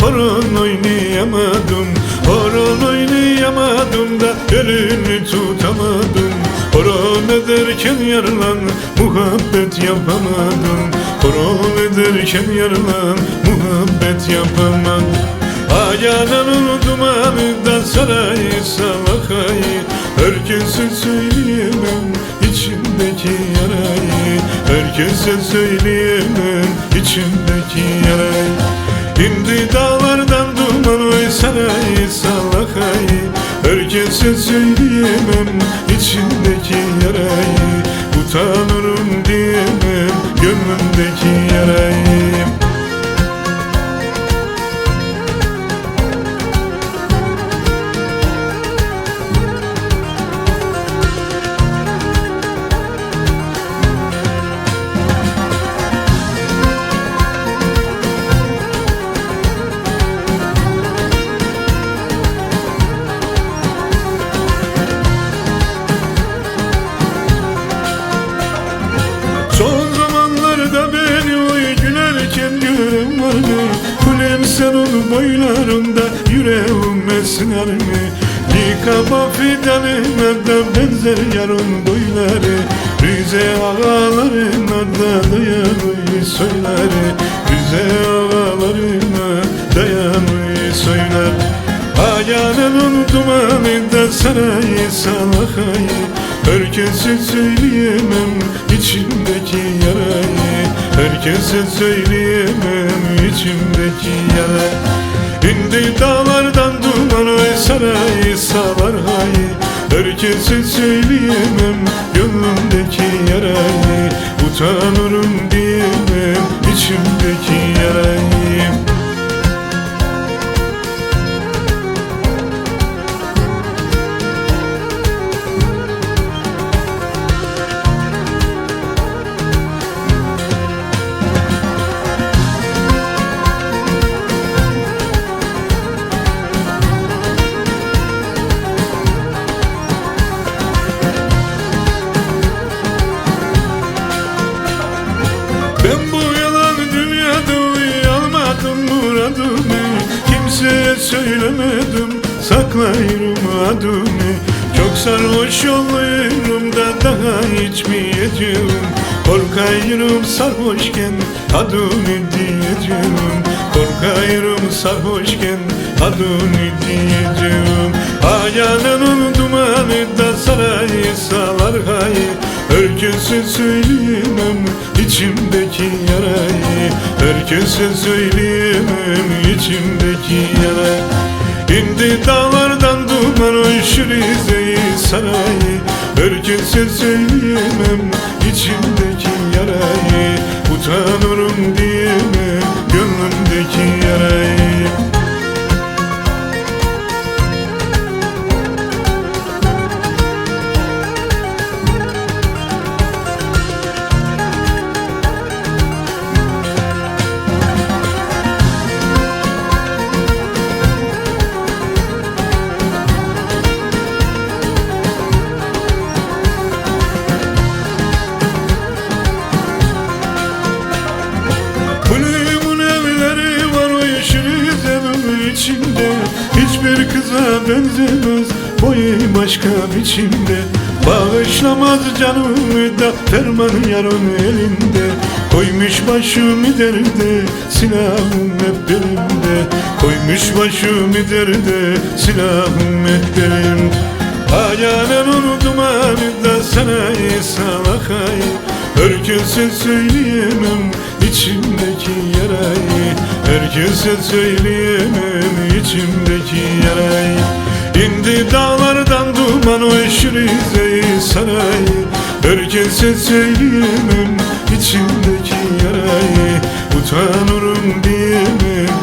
horon oynayamadım. Horon oynayamadım da elini tutamadım. Horon ederken yarılan muhabbet yapamadım. Horon ederken yarılan muhabbet yapamadım. Ayağının dumanı da sarayı salakayı. Herkese söyleyemem içimdeki yarayı Herkese söyleyemem içimdeki yarayı İndi dağlardan duman oy sarayı salakayı Herkese söyleyemem içimdeki yarayı Utanırım diyemem gönlümdeki yarayı boylarında yüreğim esner mi? Yıkama fidanına da benzer yarın boyları. Rize ağalarına da dayanıyı söyler. Rize ağalarına dayanıyı söyler. Ayağının dumanında sarayı salakayı. Herkese söyleyemem içimdeki yarayı Herkese söyleyemem içimdeki yarayı İndi dağlardan duman oy sarayı savar hayı Herkese söyleyemem söylemedim saklayırım adımı. Çok sarhoş oluyorum da daha içmeyeceğim. Korkayırım sarhoşken adını diyeceğim. Korkayırım sarhoşken adını diyeceğim. Ayağının dumanı da sarayı salar hayı Herkese söyleyemem içimdeki yarayı. Herkese söyleyemem içimdeki yarayı İndi dağlardan duman oy şu Rize'yi sarayı. Herkese söyleyemem içimdeki yarayı. Utanırım diyemem Hiçbir kıza benzemez boyu başka biçimde. Bağışlamaz canımı da ferman yarın elinde. Koymuş başımı derde silahım hep belimde Koymuş başımı derde silahım hep belimde Ayağının dumanı da sana salakayı Herkese söyleyemem içimdeki yarayı Herkese söyleyemem içimdeki yarayı. İndi dağlardan duman o Rize'yi sarayı Herkese söyleyemem içimdeki yarayı Utanırım diyemem